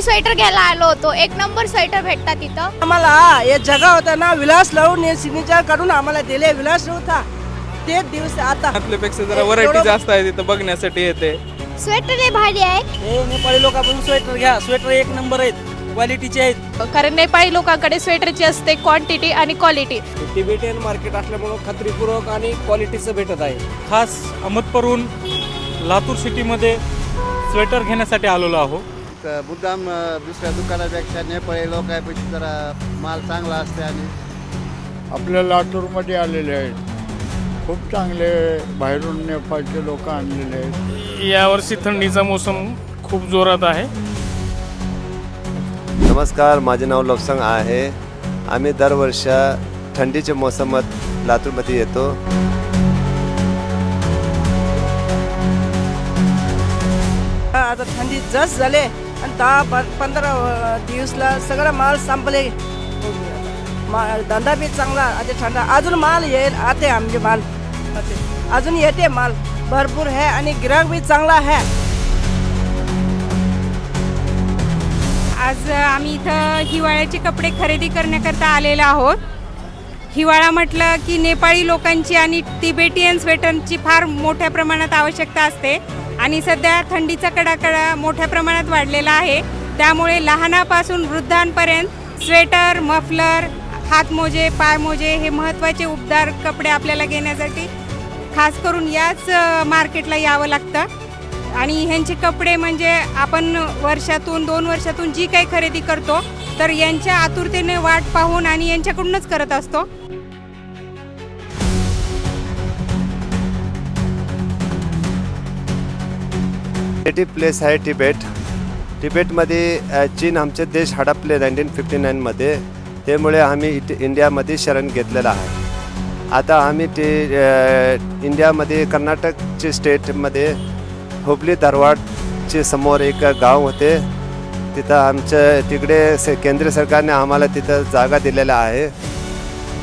आम्ही स्वेटर घ्यायला आलो होतो. एक नंबर स्वेटर भेटतात तिथं. आम्हाला हे जगा होता ना विलास लावून हे सिग्नेचर काढून आम्हाला दिले. विलास होता तेच दिवस आता आपल्यापेक्षा जरा व्हरायटी जास्त आहे तिथं बघण्यासाठी येते. स्वेटर लय भारी आहे. हे नेपाळी लोकांपासून स्वेटर घ्या. स्वेटर एक नंबर आहेत. क्वालिटीचे आहेत. कारण नेपाळी लोकांकडे स्वेटरची असते क्वांटिटी आणि क्वालिटी तिबेटियन मार्केट असल्यामुळं खात्रीपूर्वक आणि क्वालिटीचं भेटत आहे. खास अहमदपरून लातूर सिटीमध्ये स्वेटर घेण्यासाठी आलेलो आहो तर मुद्दाम दुसऱ्या दुकानापेक्षा नेपाळी लोकांपेक्षा जरा माल चांगला असते आणि आपल्या लातूरमध्ये आलेले आहेत. खूप चांगले बाहेरून नेपाळचे लोक आणलेले आहेत. यावर्षी थंडीचा मोसम खूप जोरात आहे. नमस्कार माझे नाव लोकसंग आहे. आम्ही दरवर्ष थंडीच्या मोसमात लातूरमध्ये येतो. आता थंडी जस झाले आणि दहा प- पंधरा दिवसला सगळा माल संपले. मा धंदा बी चांगला आता ठंडा अजून माल येईल आते आमचे माल. अजून येते माल. भरपूर आहे आणि गिराक बी चांगला आहे. आज आम्ही इथं हिवाळ्याचे कपडे खरेदी करण्याकरता आलेलो आहोत. हिवाळा म्हटलं की नेपाळी लोकांची आणि तिबेटियन स्वेटरची फार मोठ्या प्रमाणात आवश्यकता असते. आणि सध्या थंडीचा कडाकडा मोठ्या प्रमाणात वाढलेला आहे. त्यामुळे लहानापासून वृद्धांपर्यंत स्वेटर मफलर हातमोजे पायमोजे हे महत्त्वाचे उबदार कपडे आपल्याला घेण्यासाठी खास करून याच मार्केटला यावं लागतं. आणि ह्यांचे कपडे म्हणजे आपण वर्षातून दोन वर्षातून जी काही खरेदी करतो तर यांच्या आतुरतेने वाट पाहून आणि यांच्याकडूनच करत असतो. नेटिव्ह प्लेस आहे तिबेट तिबेटमध्ये चीन आमचे देश हडपले नाईन्टीन फिफ्टी नाईनमध्ये त्यामुळे आम्ही इथे इंडियामध्ये शरण घेतलेलं आहे. आता आम्ही ते इंडियामध्ये कर्नाटकचे स्टेटमध्ये हुबली धारवाडचे समोर एक गाव होते. तिथं आमचं तिकडे स- केंद्र सरकारने आम्हाला तिथं जागा दिलेला आहे.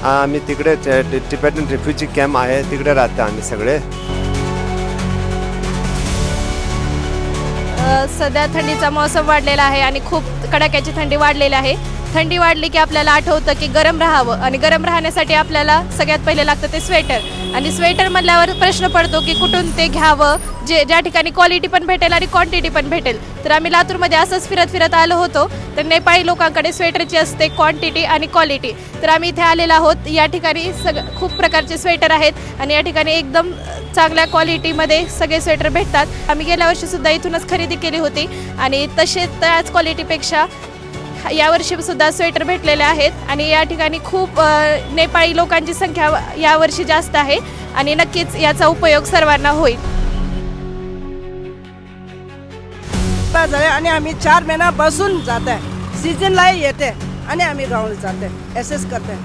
आम्ही तिकडे टिबेटन रिफ्युजी कॅम्प आहे तिकडे राहतो आम्ही सगळे. सध्या थंडीचा मौसम वाढलेला आहे आणि खूप कडाक्याची थंडी वाढलेली आहे. थंडी वाढली की आपल्याला आठवतं की गरम राहावं आणि गरम राहण्यासाठी आपल्याला सगळ्यात पहिले लागतं ते स्वेटर. आणि स्वेटर म्हणल्यावर प्रश्न पडतो की कुठून ते घ्यावं? जे ज्या ठिकाणी क्वालिटी पण भेटेल आणि क्वांटिटी पण भेटेल. तर आम्ही लातूरमध्ये असंच फिरत फिरत आलो होतो. तर नेपाळी लोकांकडे स्वेटरची असते क्वांटिटी आणि क्वालिटी तर आम्ही इथे आलेलो आहोत. या ठिकाणी सग खूप प्रकारचे स्वेटर आहेत आणि या ठिकाणी एकदम चांगल्या क्वालिटीमध्ये सगळे स्वेटर भेटतात. आम्ही गेल्या वर्षीसुद्धा इथूनच खरेदी केली होती आणि तसेच त्याच क्वालिटीपेक्षा यावर्षी सुद्धा स्वेटर भेटलेले आहेत आणि या ठिकाणी खूप नेपाळी लोकांची संख्या यावर्षी जास्त आहे आणि नक्कीच याचा उपयोग सर्वांना होईल. झाले आणि आम्ही चार महिना बसून जात आहे. सीजनला येते आणि आम्ही गावाला जाते एस करते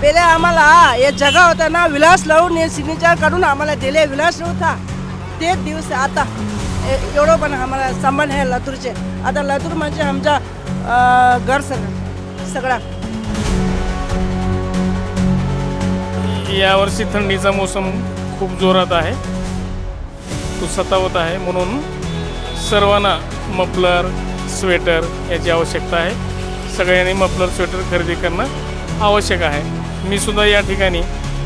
पहिले आम्हाला हे जगा होता ना विलास लावून हे सिग्नेचर काढून आम्हाला दिले. विलास होता तेच दिवस आता ए- एवढं पण आम्हाला संबंध आहे लातूरचे. आता लातूर म्हणजे आमच्या घर सगळं. सगळा. यावर्षी थंडीचा मोसम खूप जोरात आहे. तो सतावत आहे म्हणून सर्वांना मफलर स्वेटर याची आवश्यकता आहे. सगळ्यांनी मफलर स्वेटर खरेदी करणं आवश्यक आहे. मी सुद्धा या ठिकाणी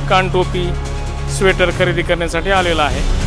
कानटोपी स्वेटर खरेदी करण्यासाठी आलेला आहे.